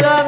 ਜਨਾ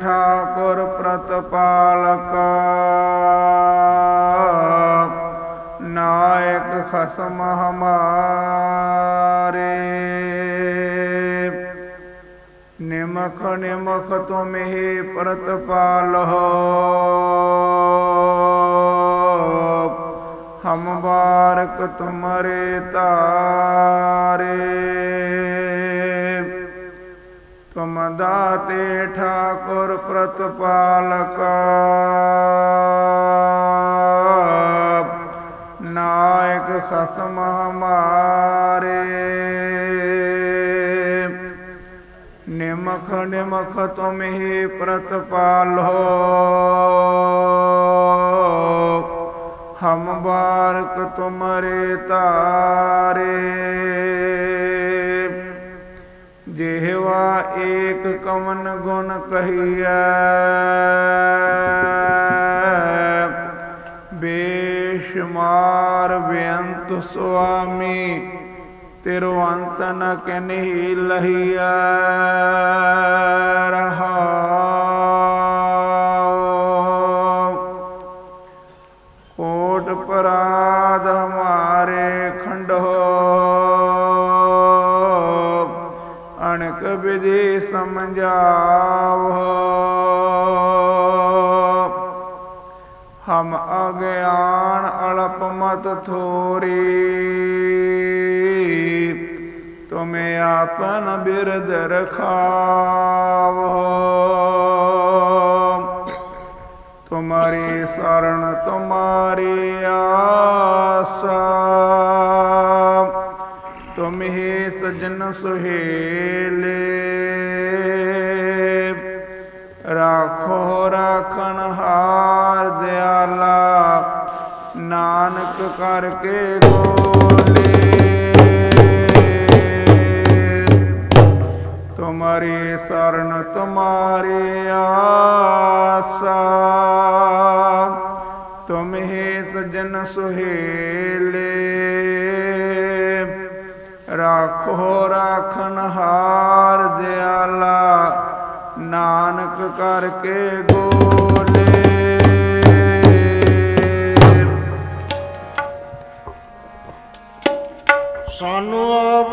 ਠਾਕੁਰ ਪ੍ਰਤਪਾਲਕ ਨਾਇਕ ਖਸਮ ਹਮਾਰੇ ਨਿਮਖ ਨਿਮਖ ਤੁਮਹਿ ਪ੍ਰਤਪਾਲਹੁ ਹਮ ਬਾਰਕ ਤੁਮਰੇ ਤਾਰੇ ਤੁਮ ਦਾਤੇ ਠਾਕੁਰ ਪ੍ਰਤਪਾਲਕ। ਨਾਇਕ ਖਸਮ ਹਮਾਰੇ ਨਿਮਖ ਨਿਮਖ ਤੁਮਹਿ ਪ੍ਰਤਪਾਲੋ। ਹਮ ਬਾਰਕ ਤੁਮਰੇ ਤਾਰੇ। ਜਿਹਵਾ ਏਕ ਕਮਨ ਗੁਣ ਕਹੀਐ ਬੇਸ਼ੁਮਾਰ ਬੇਅੰਤ ਸੁਆਮੀ ਤਿਰਵੰਤ ਨ ਕਨਹੀ ਲਹੀਐ। ਸਮਝਾਵੋ ਹਮ ਅਗਿਆਨ ਅਲਪ ਮਤ ਥੋਰੀ। ਤੁਮੇ ਆਪਨ ਬਿਰਦ ਰਖਾਵੋ। ਤੁਮਾਰੀ ਸ਼ਰਨ ਤੁਮਾਰੀ ਆਸਾ। ਤੁਮ ਹੀ ਸਜਨ ਸੁਹੇਲੇ। ਰਾਖੋ ਰਾਖਣ ਹਾਰ ਦਿਆਲਾ, ਨਾਨਕ ਕਰਕੇ ਗੋਲੇ ਤੁਮਾਰੀ ਸ਼ਰਨ, ਤੁਮਾਰੀ ਆਸਾ, ਤੁਮ ਸਜਨ ਸੁਹੇਲੇ। ਰਾਖੋ ਰਾਖਨ ਹਾਰ ਦਿਆਲਾ, ਨਾਨਕ ਕਰਕੇ ਗੋਲੇ